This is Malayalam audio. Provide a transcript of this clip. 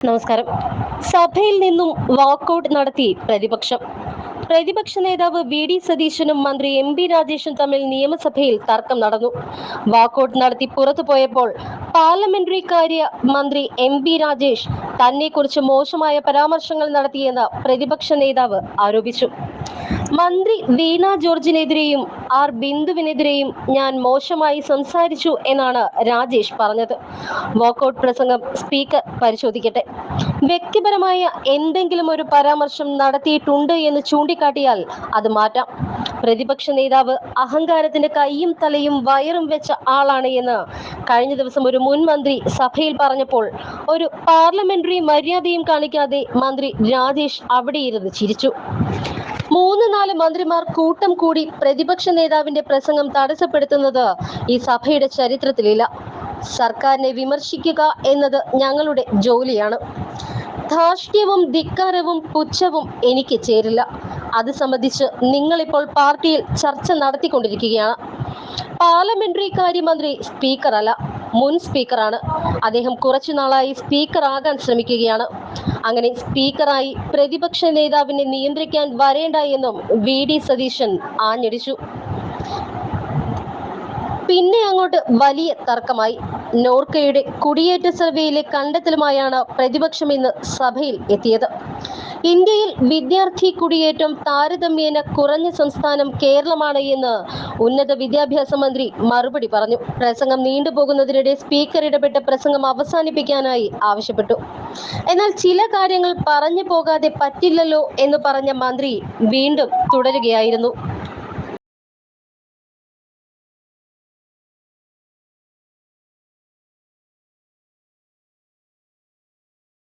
നമസ്കാരം. സഭയിൽ നിന്നും വാക്കൌട്ട് നടത്തി പ്രതിപക്ഷം. പ്രതിപക്ഷ നേതാവ് വി ഡി സതീശനും മന്ത്രി എം പി രാജേഷും തമ്മിൽ നിയമസഭയിൽ തർക്കം നടന്നു. വാക്കൌട്ട് നടത്തി പുറത്തു പോയപ്പോൾ പാർലമെന്ററി കാര്യ മന്ത്രി എം പി രാജേഷ് തന്നെക്കുറിച്ച് മോശമായ പരാമർശങ്ങൾ നടത്തിയെന്ന് പ്രതിപക്ഷ നേതാവ് ആരോപിച്ചു. മന്ത്രി വീണ ജോർജിനെതിരെയും ആർ ബിന്ദുവിനെതിരെയും ഞാൻ മോശമായി സംസാരിച്ചു എന്നാണ് രാജേഷ് പറഞ്ഞത്. വാക്കൌട്ട് പ്രസംഗം സ്പീക്കർ പരിശോധിക്കട്ടെ. വ്യക്തിപരമായ എന്തെങ്കിലും ഒരു പരാമർശം നടത്തിയിട്ടുണ്ട് എന്ന് ചൂണ്ടിക്കാട്ടിയാൽ അത് മാറ്റാം. പ്രതിപക്ഷ നേതാവ് അഹങ്കാരത്തിന്റെ കൈയും തലയും വയറും വെച്ച ആളാണ് എന്ന് കഴിഞ്ഞ ദിവസം ഒരു മുൻ മന്ത്രി സഭയിൽ പറഞ്ഞപ്പോൾ ഒരു പാർലമെന്ററി മര്യാദയും കാണിക്കാതെ മന്ത്രി രാജേഷ് അവിടെ ഇരുന്ന് ചിരിച്ചു. മൂന്ന് നാല് മന്ത്രിമാർ കൂട്ടം കൂടി പ്രതിപക്ഷ നേതാവിന്റെ പ്രസംഗം തടസ്സപ്പെടുത്തുന്നത് ഈ സഭയുടെ ചരിത്രത്തിലില്ല. സർക്കാരിനെ വിമർശിക്കുക എന്നത് ഞങ്ങളുടെ ജോലിയാണ്. ധാർഷ്ട്യവും ധിക്കാരവും പുച്ഛവും എനിക്ക് ചേരില്ല. അത് സംബന്ധിച്ച് നിങ്ങളിപ്പോൾ പാർട്ടിയിൽ ചർച്ച നടത്തിക്കൊണ്ടിരിക്കുകയാണ്. പാർലമെന്ററി കാര്യമന്ത്രി സ്പീക്കറല്ല. മുൻ സ്പീക്കറാണ്. അദ്ദേഹം കുറച്ചു നാളായി സ്പീക്കർ ആകാൻ ശ്രമിക്കുകയാണ്. അങ്ങനെ സ്പീക്കറായി പ്രതിപക്ഷ നേതാവിനെ നിയന്ത്രിക്കാൻ വരേണ്ട എന്നും വി. ഡി. സതീശൻ ആഞ്ഞടിച്ചു. പിന്നെ അങ്ങോട്ട് വലിയ തർക്കമായി. നോർക്കയുടെ കുടിയേറ്റ സർവേയിലെ കണ്ടെത്തലുമായാണ് പ്രതിപക്ഷം ഇന്ന് സഭയിൽ എത്തിയത്. ഇന്ത്യയിൽ വിദ്യാർത്ഥി കുടിയേറ്റം താരതമ്യേന കുറഞ്ഞ സംസ്ഥാനം കേരളമാണ് എന്ന് ഉന്നത വിദ്യാഭ്യാസ മന്ത്രി മറുപടി പറഞ്ഞു. പ്രസംഗം നീണ്ടുപോകുന്നതിനിടെ സ്പീക്കർ ഇടപെട്ട പ്രസംഗം അവസാനിപ്പിക്കാനായി ആവശ്യപ്പെട്ടു. എന്നാൽ ചില കാര്യങ്ങൾ പറഞ്ഞു പോകാതെ പറ്റില്ലല്ലോ എന്ന് പറഞ്ഞ മന്ത്രി വീണ്ടും തുടരുകയായിരുന്നു.